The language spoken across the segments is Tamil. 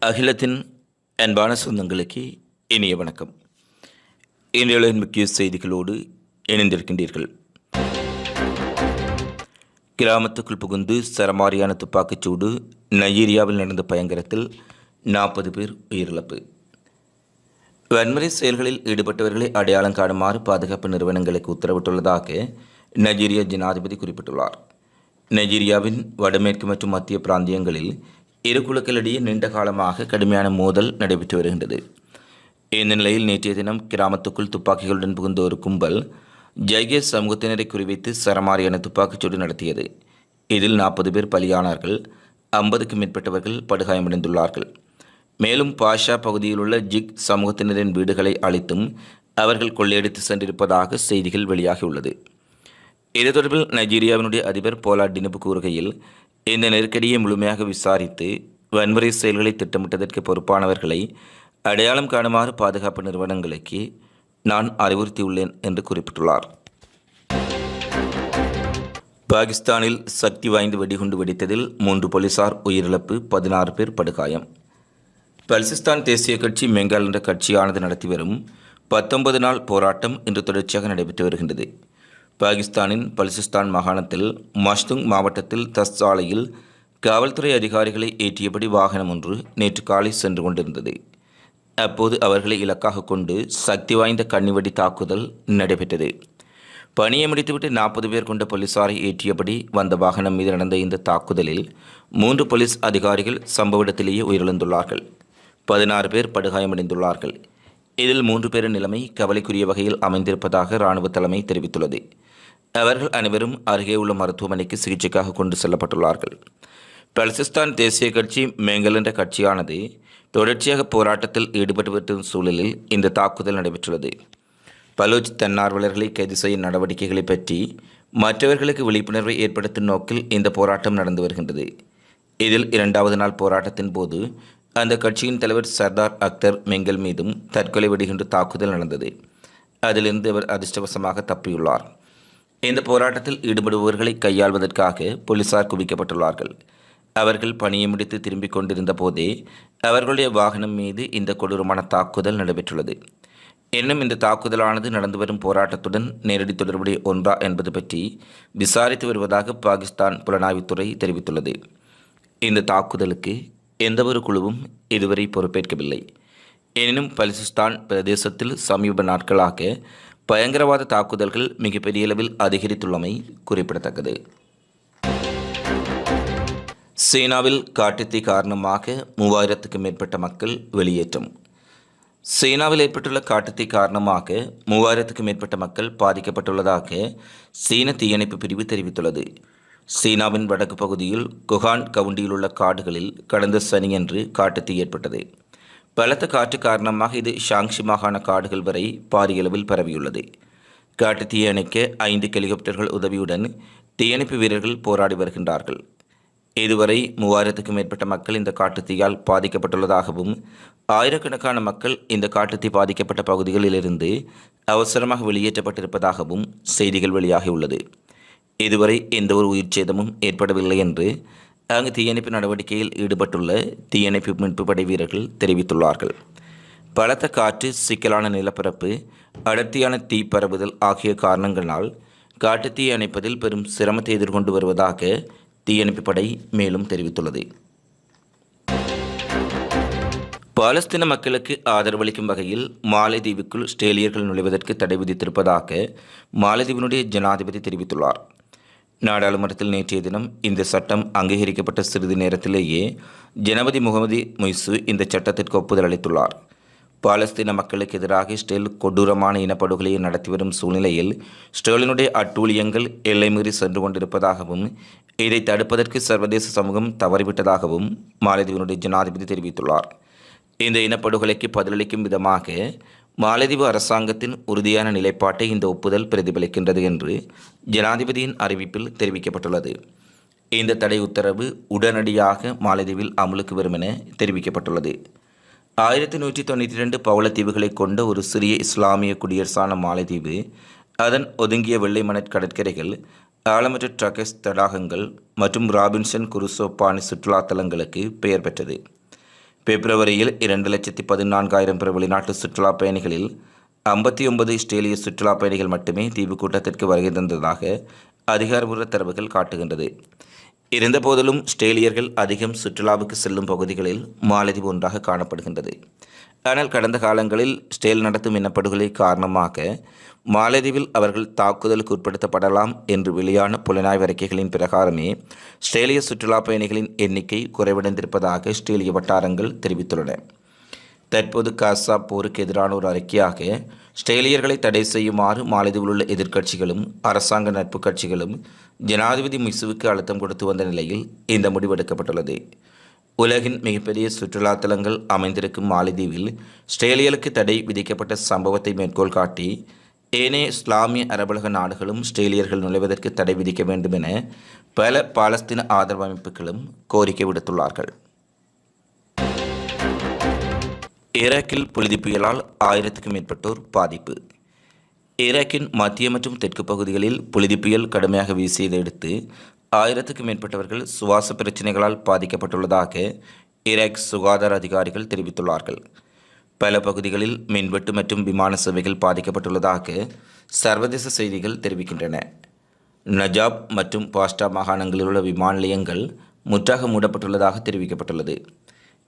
அகிலத்தின் அன்பான சொந்தங்களுக்கு இனிய வணக்கம். இன்றைய முக்கிய செய்திகளோடு இணைந்திருக்கின்றீர்கள். கிராமத்துக்குள் புகுந்து சரமாரியான துப்பாக்கிச்சூடு நைஜீரியாவில் நடந்த பயங்கரத்தில் நாற்பது பேர் உயிரிழப்பு. வன்முறை செயல்களில் ஈடுபட்டவர்களை அடையாளம் காணுமாறு பாதுகாப்பு நிறுவனங்களுக்கு உத்தரவிட்டுள்ளதாக நைஜீரிய ஜனாதிபதி குறிப்பிட்டுள்ளார். நைஜீரியாவின் வடமேற்கு மற்றும் மத்திய பிராந்தியங்களில் இரு குழுக்களிடையே நீண்ட காலமாக கடுமையான மோதல் நடைபெற்று வருகின்றது. இந்த நிலையில் நேற்றைய தினம் கிராமத்துக்குள் துப்பாக்கிகளுடன் புகுந்த ஒரு கும்பல் ஜெய்கே சமூகத்தினரை குறிவைத்து சரமாரியான துப்பாக்கிச்சூடு நடத்தியது. இதில் நாற்பது பேர் பலியானார்கள் ஐம்பதுக்கும் மேற்பட்டவர்கள் படுகாயமடைந்துள்ளார்கள். மேலும் பாஷா பகுதியில் உள்ள ஜிக் சமூகத்தினரின் வீடுகளை அழித்தும் அவர்கள் கொள்ளையடித்து சென்றிருப்பதாக செய்திகள் வெளியாகியுள்ளது. இது தொடர்பில் நைஜீரியாவினுடைய அதிபர் போலா டினுபு கூறுகையில் இந்த நெருக்கடியை முழுமையாக விசாரித்து வன்முறை செயல்களை திட்டமிட்டதற்கு பொறுப்பானவர்களை அடையாளம் காணுமாறு பாதுகாப்பு நிறுவனங்களுக்கு நான் அறிவுறுத்தியுள்ளேன் என்று குறிப்பிட்டுள்ளார். பாகிஸ்தானில் சக்தி வாய்ந்த வெடிகுண்டு வெடித்ததில் மூன்று போலீசார் உயிரிழப்பு பதினாறு பேர் படுகாயம். பல்சிஸ்தான் தேசிய கட்சி மெங்கால் என்ற கட்சியானது நடத்தி வரும் பத்தொன்பது நாள் போராட்டம் இன்று தொடர்ச்சியாக நடைபெற்று வருகின்றது. பாகிஸ்தானின் பலிசிஸ்தான் மாகாணத்தில் மஷ்துங் மாவட்டத்தில் தஸ் சாலையில் காவல்துறை அதிகாரிகளை ஏற்றியபடி வாகனம் ஒன்று நேற்று காலை சென்று கொண்டிருந்தது. அப்போது அவர்களை இலக்காக கொண்டு சக்தி வாய்ந்த கண்ணிவெடி தாக்குதல் நடைபெற்றது. பணியை முடித்துவிட்டு நாற்பது பேர் கொண்ட போலீசாரை ஏற்றியபடி வந்த வாகனம் மீது நடந்த இந்த தாக்குதலில் மூன்று போலீஸ் அதிகாரிகள் சம்பவ இடத்திலேயே உயிரிழந்துள்ளார்கள். பதினாறு பேர் படுகாயமடைந்துள்ளார்கள். இதில் மூன்று பேரின் நிலைமை கவலைக்குரிய வகையில் அமைந்திருப்பதாக இராணுவ தலைமை தெரிவித்துள்ளது. அவர்கள் அனைவரும் அருகே உள்ள மருத்துவமனைக்கு சிகிச்சைக்காக கொண்டு செல்லப்பட்டுள்ளார்கள். பல்சிஸ்தான் தேசிய கட்சி மேங்கல் என்ற கட்சியானது தொடர்ச்சியாக போராட்டத்தில் ஈடுபட்டு வரும் சூழலில் இந்த தாக்குதல் நடைபெற்றுள்ளது. பலூச் தன்னார்வலர்களை கைது செய்யும் நடவடிக்கைகளை பற்றி மற்றவர்களுக்கு விழிப்புணர்வை ஏற்படுத்தும் நோக்கில் இந்த போராட்டம் நடந்து வருகின்றது. இதில் இரண்டாவது நாள் போராட்டத்தின் போது அந்த கட்சியின் தலைவர் சர்தார் அக்தர் மெங்கல் மீதும் தற்கொலை வெடிகின்ற தாக்குதல் நடந்தது. அதிலிருந்து அவர் அதிர்ஷ்டவசமாக தப்பியுள்ளார். இந்த போராட்டத்தில் ஈடுபடுபவர்களை கையாள்வதற்காக போலீசார் குவிக்கப்பட்டுள்ளார்கள். அவர்கள் பணியை முடித்து திரும்பிக் கொண்டிருந்த போதே அவர்களுடைய வாகனம் மீது இந்த கொடூரமான தாக்குதல் நடைபெற்றுள்ளது. இன்னும் இந்த தாக்குதலானது நடந்து வரும் போராட்டத்துடன் நேரடி தொடர்புடைய ஒன்றா என்பது பற்றி விசாரித்து வருவதாக பாகிஸ்தான் புலனாய்வுத்துறை தெரிவித்துள்ளது. இந்த தாக்குதலுக்கு எந்தவொரு குழுவும் இதுவரை பொறுப்பேற்கவில்லை. எனினும் பலிசிஸ்தான் பிரதேசத்தில் சமீப நாட்களாக பயங்கரவாத தாக்குதல்கள் மிகப்பெரிய அளவில் அதிகரித்துள்ளமை குறிப்பிடத்தக்கது. சீனாவில் காட்டுத்தீ காரணமாக மூவாயிரத்துக்கு மேற்பட்ட மக்கள் வெளியேற்றம். சீனாவில் ஏற்பட்டுள்ள காட்டுத்தீ காரணமாக மூவாயிரத்துக்கு மேற்பட்ட மக்கள் பாதிக்கப்பட்டுள்ளதாக சீன தீயணைப்பு பிரிவு தெரிவித்துள்ளது. சீனாவின் வடக்கு பகுதியில் குஹான் கவுண்டியில் உள்ள காடுகளில் கடந்த சனியன்று காட்டுத்தீ ஏற்பட்டது. பலத்த காற்று காரணமாக இது ஷாங்ஷி மாகாண காடுகள் வரை பாரியளவில் பரவியுள்ளது. காட்டு தீயணைக்க ஐந்து ஹெலிகாப்டர்கள் உதவியுடன் தீயணைப்பு வீரர்கள் போராடி வருகின்றார்கள். இதுவரை மூவாயிரத்துக்கும் மேற்பட்ட மக்கள் இந்த காட்டுத்தீயால் பாதிக்கப்பட்டுள்ளதாகவும் ஆயிரக்கணக்கான மக்கள் இந்த காட்டுத்தீ பாதிக்கப்பட்ட பகுதிகளிலிருந்து அவசரமாக வெளியேற்றப்பட்டிருப்பதாகவும் செய்திகள் வெளியாகியுள்ளது. இதுவரை எந்த ஒரு உயிர் சேதமும் ஏற்படவில்லை என்று அங்கு தீயணைப்பு நடவடிக்கையில் ஈடுபட்டுள்ள தீயணைப்பு மீட்பு படை வீரர்கள் தெரிவித்துள்ளார்கள். பலத்த காற்று சிக்கலான நிலப்பரப்பு அடர்த்தியான தீ பரவுதல் ஆகிய காரணங்களால் காட்டுத்தீ அணைப்பதில் பெரும் சிரமத்தை எதிர்கொண்டு வருவதாக தீயணைப்பு படை மேலும் தெரிவித்துள்ளது. பாலஸ்தீன மக்களுக்கு ஆதரவளிக்கும் வகையில் மாலைதீவுக்குள் ஸ்ட்ரேலியர்கள் நுழைவதற்கு தடை விதித்திருப்பதாக மாலைதீவினுடைய ஜனாதிபதி தெரிவித்துள்ளார். நாடாளுமன்றத்தில் நேற்றைய தினம் இந்த சட்டம் அங்கீகரிக்கப்பட்ட சிறிது நேரத்திலேயே ஜனபதி முகமது மொய்சு இந்த சட்டத்திற்கு ஒப்புதல் அளித்துள்ளார். பாலஸ்தீன மக்களுக்கு எதிராக இஸ்ரேல் கொடூரமான இனப்படுகொலையை நடத்தி வரும் சூழ்நிலையில் ஸ்டேலினுடைய அட்டூழியங்கள் எல்லை மீறி சென்று கொண்டிருப்பதாகவும் இதை தடுப்பதற்கு சர்வதேச சமூகம் தவறிவிட்டதாகவும் மாலத்தீவினுடைய ஜனாதிபதி தெரிவித்துள்ளார். இந்த இனப்படுகொலைக்கு பதிலளிக்கும் விதமாக மாலதீவு அரசாங்கத்தின் உறுதியான நிலைப்பாட்டை இந்த ஒப்புதல் பிரதிபலிக்கின்றது என்று ஜனாதிபதியின் அறிவிப்பில் தெரிவிக்கப்பட்டுள்ளது. இந்த தடை உத்தரவு உடனடியாக மாலதீவில் அமலுக்கு வரும் என தெரிவிக்கப்பட்டுள்ளது. ஆயிரத்தி நூற்றி தொண்ணூற்றி ரெண்டு பவளத்தீவுகளை கொண்ட ஒரு சிறிய இஸ்லாமிய குடியரசான மாலத்தீவு அதன் ஒதுங்கிய வெள்ளை மணற் கடற்கரைகள் ஆழமற்ற ட்ரகஸ் தடாகங்கள் மற்றும் ராபின்சன் குருசோப்பானி சுற்றுலா தலங்களுக்கு பெயர் பெற்றது. பிப்ரவரியில் இரண்டு லட்சத்தி பதினான்காயிரம் பேர் வெளிநாட்டு சுற்றுலா பயணிகளில் ஐம்பத்தி ஒன்பது இஸ்ரேலிய சுற்றுலா பயணிகள் மட்டுமே தீவு கூட்டத்திற்கு வருகை தந்ததாக அதிகாரபூர்வ தரவுகள் காட்டுகின்றது. இருந்தபோதிலும் ஸ்டேலியர்கள் அதிகம் சுற்றுலாவுக்கு செல்லும் பகுதிகளில் மாலதீவு ஒன்றாக காணப்படுகின்றது. ஆனால் கடந்த காலங்களில் ஸ்டேல் நடத்தும் இனப்படுகொலை காரணமாக மாலதீவில் அவர்கள் தாக்குதலுக்கு உட்படுத்தப்படலாம் என்று வெளியான புலனாய்வு அறிக்கைகளின் பிரகாரமே ஸ்ட்ரேலிய சுற்றுலா பயணிகளின் எண்ணிக்கை குறைவடைந்திருப்பதாக ஸ்ட்ரேலிய வட்டாரங்கள் தெரிவித்துள்ளன. தற்போது காசா போருக்கு எதிரான ஒரு அறிக்கையாக ஸ்ட்ரேலியர்களை தடை செய்யுமாறு மாலதீவில் உள்ள எதிர்க்கட்சிகளும் அரசாங்க நட்பு கட்சிகளும் ஜனாதிபதி மிசுவுக்கு அழுத்தம் கொடுத்து வந்த நிலையில் இந்த முடிவெடுக்கப்பட்டுள்ளது உலகின் மிகப்பெரிய சுற்றுலா தலங்கள் அமைந்திருக்கும் மாலத்தீவில் ஸ்ட்ரேலியலுக்கு தடை விதிக்கப்பட்ட சம்பவத்தை மேற்கோள் காட்டி ஏனைய இஸ்லாமிய அரபுலக நாடுகளும் ஸ்ட்ரேலியர்கள் நுழைவதற்கு தடை விதிக்க வேண்டும் என பல பாலஸ்தீன ஆதரவு அமைப்புகளும் கோரிக்கை விடுத்துள்ளார்கள். ஈராக்கில் புழுதி புயலால் ஆயிரத்துக்கும் மேற்பட்டோர் பாதிப்பு. ஈராக்கின் மத்திய மற்றும் தெற்கு பகுதிகளில் புழுதி புயல் கடுமையாக வீசியதை அடுத்து ஆயிரத்துக்கும் மேற்பட்டவர்கள் சுவாச பிரச்சினைகளால் பாதிக்கப்பட்டுள்ளதாக ஈராக் சுகாதார அதிகாரிகள் தெரிவித்துள்ளார்கள். பல பகுதிகளில் மின்வெட்டு மற்றும் விமான சேவைகள் பாதிக்கப்பட்டுள்ளதாக சர்வதேச செய்திகள் தெரிவிக்கின்றன. நஜாப் மற்றும் பாஸ்டா மாகாணங்களில் உள்ள விமான நிலையங்கள் முற்றாக மூடப்பட்டுள்ளதாக தெரிவிக்கப்பட்டுள்ளது.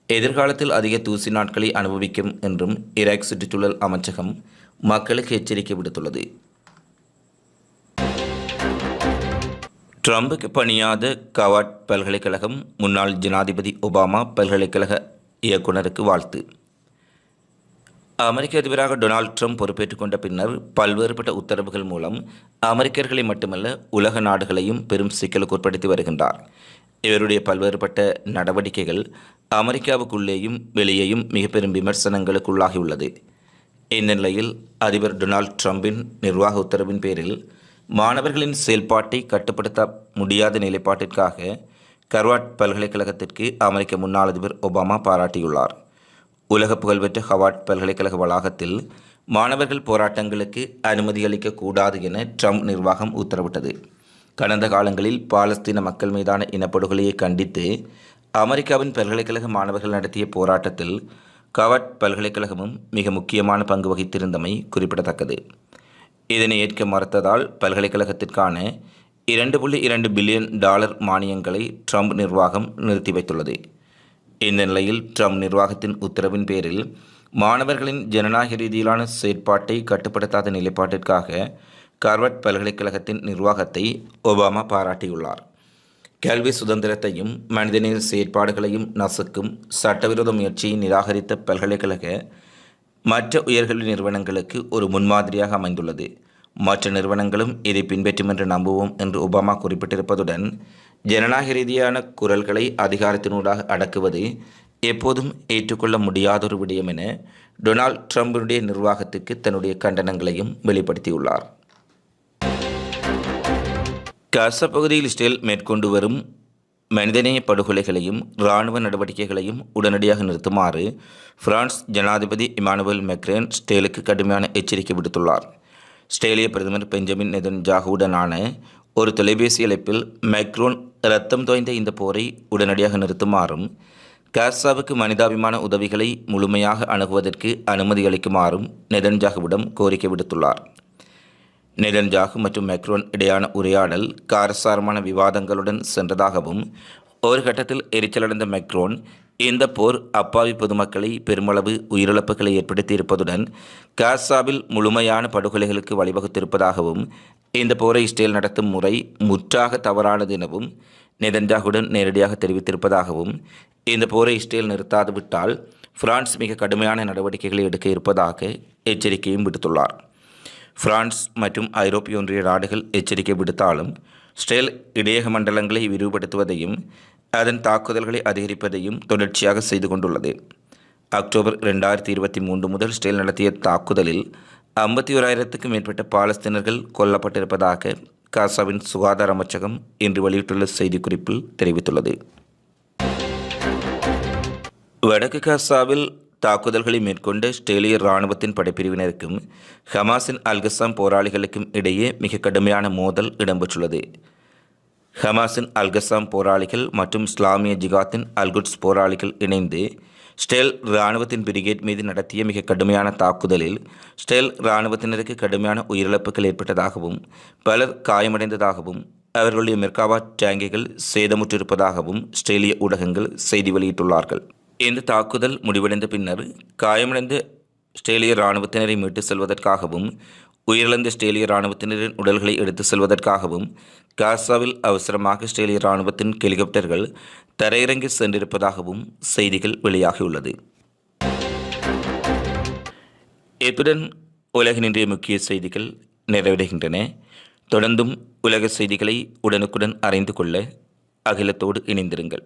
எதிர்காலத்தில் அதிக தூசி நாட்களை அனுபவிக்கும் என்றும் ஈராக் சுற்றுச்சூழல் அமைச்சகம் மக்களுக்கு எச்சரிக்கை விடுத்துள்ளது. ட்ரம்புக்கு பணியாத கவாட் பல்கலைக்கழகம் முன்னாள் ஜனாதிபதி ஒபாமா பல்கலைக்கழக இயக்குனருக்கு வாழ்த்து. அமெரிக்க அதிபராக டொனால்ட் ட்ரம்ப் பொறுப்பேற்றுக் கொண்ட பின்னர் பல்வேறுபட்ட உத்தரவுகள் மூலம் அமெரிக்கர்களை மட்டுமல்ல உலக நாடுகளையும் பெரும் சிக்கலுக்கு உட்படுத்தி வருகின்றார். இவருடைய பல்வேறுபட்ட நடவடிக்கைகள் அமெரிக்காவுக்குள்ளேயும் வெளியேயும் மிக பெரும் விமர்சனங்களுக்குள்ளாகியுள்ளது. இந்த நிலையில் அதிபர் டொனால்ட் ட்ரம்பின் நிர்வாக உத்தரவின் பேரில் மாணவர்களின் செயல்பாட்டை கட்டுப்படுத்த முடியாத நிலைப்பாட்டிற்காக கர்வாட் பல்கலைக்கழகத்திற்கு அமெரிக்க முன்னாள் அதிபர் ஒபாமா பாராட்டியுள்ளார். உலக புகழ்பெற்ற ஹவார்ட் பல்கலைக்கழக வளாகத்தில் மாணவர்கள் போராட்டங்களுக்கு அனுமதி அளிக்கக்கூடாது என ட்ரம்ப் நிர்வாகம் உத்தரவிட்டது. கடந்த காலங்களில் பாலஸ்தீன மக்கள் மீதான இனப்படுகொலையை கண்டித்து அமெரிக்காவின் பல்கலைக்கழக மாணவர்கள் நடத்திய போராட்டத்தில் கவட் பல்கலைக்கழகமும் மிக முக்கியமான பங்கு வகித்திருந்தமை குறிப்பிடத்தக்கது. இதனை ஏற்க மறுத்ததால் பல்கலைக்கழகத்திற்கான இரண்டு புள்ளி இரண்டு பில்லியன் டாலர் மானியங்களை ட்ரம்ப் நிர்வாகம் நிறுத்தி வைத்துள்ளது. இந்த நிலையில் ட்ரம்ப் நிர்வாகத்தின் உத்தரவின் பேரில் மாணவர்களின் ஜனநாயக ரீதியிலான செயற்பாட்டை கட்டுப்படுத்தாத நிலைப்பாட்டிற்காக கார்வர்ட் பல்கலைக்கழகத்தின் நிர்வாகத்தை ஒபாமா பாராட்டியுள்ளார். கல்வி சுதந்திரத்தையும் மனிதநேய செயற்பாடுகளையும் நசுக்கும் சட்டவிரோத முயற்சியை நிராகரித்த பல்கலைக்கழக மற்ற உயர்கல்வி நிறுவனங்களுக்கு ஒரு முன்மாதிரியாக அமைந்துள்ளது. மற்ற நிறுவனங்களும் இதை பின்பற்றும் என்று நம்புவோம் என்று ஒபாமா குறிப்பிட்டிருப்பதுடன் ஜனநாயக ரீதியான குரல்களை அதிகாரத்தினூடாக அடக்குவது எப்போதும் ஏற்றுக்கொள்ள முடியாதொரு விடயம் என டொனால்ட் ட்ரம்பினுடைய நிர்வாகத்துக்கு தன்னுடைய கண்டனங்களையும் வெளிப்படுத்தியுள்ளார். காசா பகுதியில் இஸ்ரேல் மேற்கொண்டு வரும் மனிதநேய படுகொலைகளையும் இராணுவ நடவடிக்கைகளையும் உடனடியாக நிறுத்துமாறு பிரான்ஸ் ஜனாதிபதி இமானுவேல் மெக்ரேன் ஸ்டேலுக்கு கடுமையான எச்சரிக்கை விடுத்துள்ளார். ஸ்டேலிய பிரதமர் பெஞ்சமின் நெதன்ஜாகுவுடனான ஒரு தொலைபேசி அழைப்பில் மெக்ரோன் ரத்தம் தோய்ந்த இந்த போரை உடனடியாக நிறுத்துமாறும் காசாவுக்கு மனிதாபிமான உதவிகளை முழுமையாக அணுகுவதற்கு அனுமதி அளிக்குமாறும் நெதன்ஜாகுவிடம் கோரிக்கை விடுத்துள்ளார். நெதன்ஜாகு மற்றும் மெக்ரோன் இடையான உரையாடல் காரசாரமான விவாதங்களுடன் சென்றதாகவும் ஒரு கட்டத்தில் எரிச்சலடைந்த மெக்ரோன் இந்த போர் அப்பாவி பொதுமக்களை பெருமளவு உயிரிழப்புகளை ஏற்படுத்தியிருப்பதுடன் காசாவில் முழுமையான படுகொலைகளுக்கு வழிவகுத்திருப்பதாகவும் இந்த போரை இஸ்ரேல் நடத்தும் முறை முற்றாக தவறானது எனவும் நெதன்ஜாகுடன் நேரடியாக தெரிவித்திருப்பதாகவும் இந்த போரை இஸ்ரேல் நிறுத்தாது விட்டால் பிரான்ஸ் மிக கடுமையான நடவடிக்கைகளை எடுக்க இருப்பதாக எச்சரிக்கையும் விடுத்துள்ளார். பிரான்ஸ் மற்றும் ஐரோப்பிய ஒன்றிய நாடுகள் எச்சரிக்கை விடுத்தாலும் ஸ்டேல் இடையக மண்டலங்களை விரிவுபடுத்துவதையும் அதன் தாக்குதல்களை அதிகரிப்பதையும் தொடர்ச்சியாக செய்து கொண்டுள்ளது. அக்டோபர் ரெண்டாயிரத்தி இருபத்தி மூன்று முதல் ஸ்டெல் நடத்திய தாக்குதலில் ஐம்பத்தி ஓராயிரத்துக்கும் மேற்பட்ட பாலஸ்தீனர்கள் கொல்லப்பட்டிருப்பதாக காசாவின் சுகாதார அமைச்சகம் இன்று வெளியிட்டுள்ள செய்திக்குறிப்பில் தெரிவித்துள்ளது. வடக்கு காசாவில் தாக்குதல்களை மேற்கொண்ட ஸ்டேலிய இராணுவத்தின் படைப்பிரிவினருக்கும் ஹமாஸின் அல்கசாம் போராளிகளுக்கும் இடையே மிக கடுமையான மோதல் இடம்பெற்றுள்ளது. ஹமாஸின் அல்கசாம் போராளிகள் மற்றும் இஸ்லாமிய ஜிகாத்தின் அல்குட்ஸ் போராளிகள் இணைந்து ஸ்டெல் இராணுவத்தின் பிரிகேட் மீது நடத்திய மிக கடுமையான தாக்குதலில் ஸ்டெல் இராணுவத்தினருக்கு கடுமையான உயிரிழப்புகள் ஏற்பட்டதாகவும் பலர் காயமடைந்ததாகவும் அவர்களுடைய மெர்காவா டேங்கிகள் சேதமுற்றிருப்பதாகவும் ஸ்ட்ரேலிய ஊடகங்கள் செய்தி வெளியிட்டுள்ளார்கள். இந்த தாக்குதல் முடிவடைந்த பின்னர் காயமடைந்த ஆஸ்திரேலிய இராணுவத்தினரை மீட்டு செல்வதற்காகவும் உயிரிழந்த ஆஸ்திரேலிய இராணுவத்தினரின் உடல்களை எடுத்து செல்வதற்காகவும் காசாவில் அவசரமாக ஆஸ்திரேலிய இராணுவத்தின் ஹெலிகாப்டர்கள் தரையிறங்கி சென்றிருப்பதாகவும் செய்திகள் வெளியாகியுள்ளது. இத்துடன் உலகினின்றைய முக்கிய செய்திகள் நிறைவடைகின்றன. தொடர்ந்தும் உலக செய்திகளை உடனுக்குடன் அறிந்து கொள்ள அகிலத்தோடு இணைந்திருங்கள்.